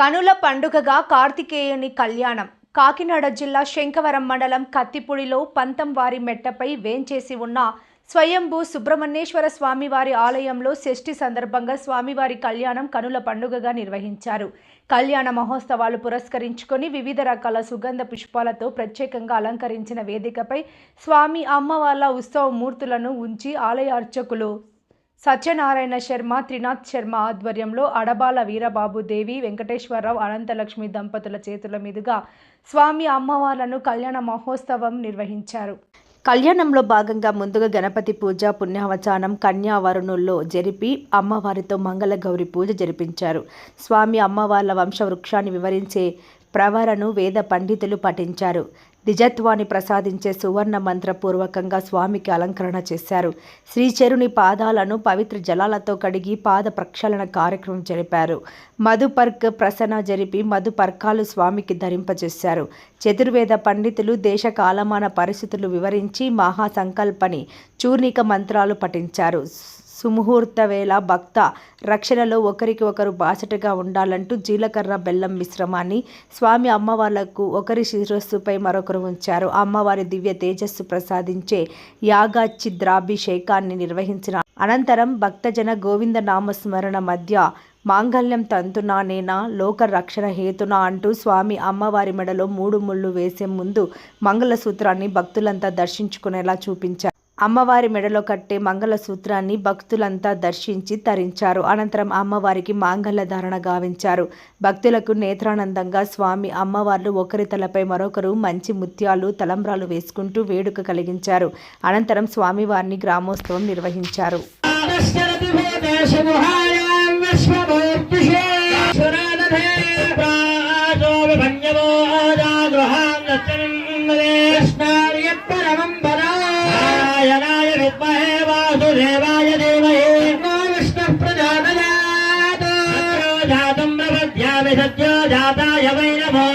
కనుల పండుగగా కార్తికేయుని కళ్యాణం. కాకినాడ జిల్లా శంకవరం మండలం కత్తిపూడిలో పంతంవారి మెట్టపై వేంచేసి ఉన్న స్వయంభూ సుబ్రహ్మణ్యేశ్వర స్వామివారి ఆలయంలో షష్ఠి సందర్భంగా స్వామివారి కళ్యాణం కనుల పండుగగా నిర్వహించారు. కళ్యాణ మహోత్సవాలు పురస్కరించుకొని వివిధ రకాల సుగంధ పుష్పాలతో ప్రత్యేకంగా అలంకరించిన వేదికపై స్వామి అమ్మవార్ల ఉత్సవ మూర్తులను ఉంచి ఆలయ అర్చకులు సత్యనారాయణ శర్మ త్రినాథ్ శర్మ ఆధ్వర్యంలో అడబాల వీరబాబు దేవి వెంకటేశ్వరరావు అనంతలక్ష్మి దంపతుల చేతుల మీదుగా స్వామి అమ్మవార్లను కళ్యాణ మహోత్సవం నిర్వహించారు. కళ్యాణంలో భాగంగా ముందుగా గణపతి పూజ పుణ్యావచానం కన్యావరుణుల్లో జరిపి అమ్మవారితో మంగళగౌరి పూజ జరిపించారు. స్వామి అమ్మవార్ల వంశవృక్షాన్ని వివరించే ప్రవరను వేద పండితులు పఠించారు. నిజత్వాన్ని ప్రసాదించే సువర్ణ మంత్రపూర్వకంగా స్వామికి అలంకరణ చేశారు. శ్రీచరుని పాదాలను పవిత్ర జలాలతో కడిగి పాద ప్రక్షాళన కార్యక్రమం జరిపారు. మధుపర్క్ ప్రసన జరిపి మధుపర్కాలు స్వామికి ధరింపజేశారు. చతుర్వేద పండితులు దేశ కాలమాన పరిస్థితులు వివరించి మహాసంకల్పని చూర్ణిక మంత్రాలు పఠించారు. సుముహూర్త వేళ భక్త రక్షణలో ఒకరికి ఒకరు బాసటగా ఉండాలంటూ జీలకర్ర బెల్లం మిశ్రమాన్ని స్వామి అమ్మవార్లకు ఒకరి శిరస్సుపై మరొకరు ఉంచారు. అమ్మవారి దివ్య తేజస్సు ప్రసాదించే యాగాచిద్రాభిషేకాన్ని నిర్వహించిన అనంతరం భక్తజన గోవింద నామస్మరణ మధ్య మాంగళ్యం తంతునానేనా లోక రక్షణ హేతునా అంటూ స్వామి అమ్మవారి మెడలో మూడు ముళ్ళు వేసే ముందు మంగళసూత్రాన్ని భక్తులంతా దర్శించుకునేలా చూపించారు. అమ్మవారి మెడలో కట్టే మంగళసూత్రాన్ని భక్తులంతా దర్శించి తరించారు. అనంతరం అమ్మవారికి మాంగళ్య ధారణ గావించారు. భక్తులకు నేత్రానందంగా స్వామి అమ్మవార్లు ఒకరి తలపై మరొకరు మంచి ముత్యాలు తలంబ్రాలు వేసుకుంటూ వేడుక కలిగించారు. అనంతరం స్వామివారిని గ్రామోత్సవం నిర్వహించారు. నారాయణాయ नारायणाय विद्महे वासुदेवाय देवहे विष्णुः प्रजानयात् जातम् प्रपद्यामि सत्यो जाताय वै नमो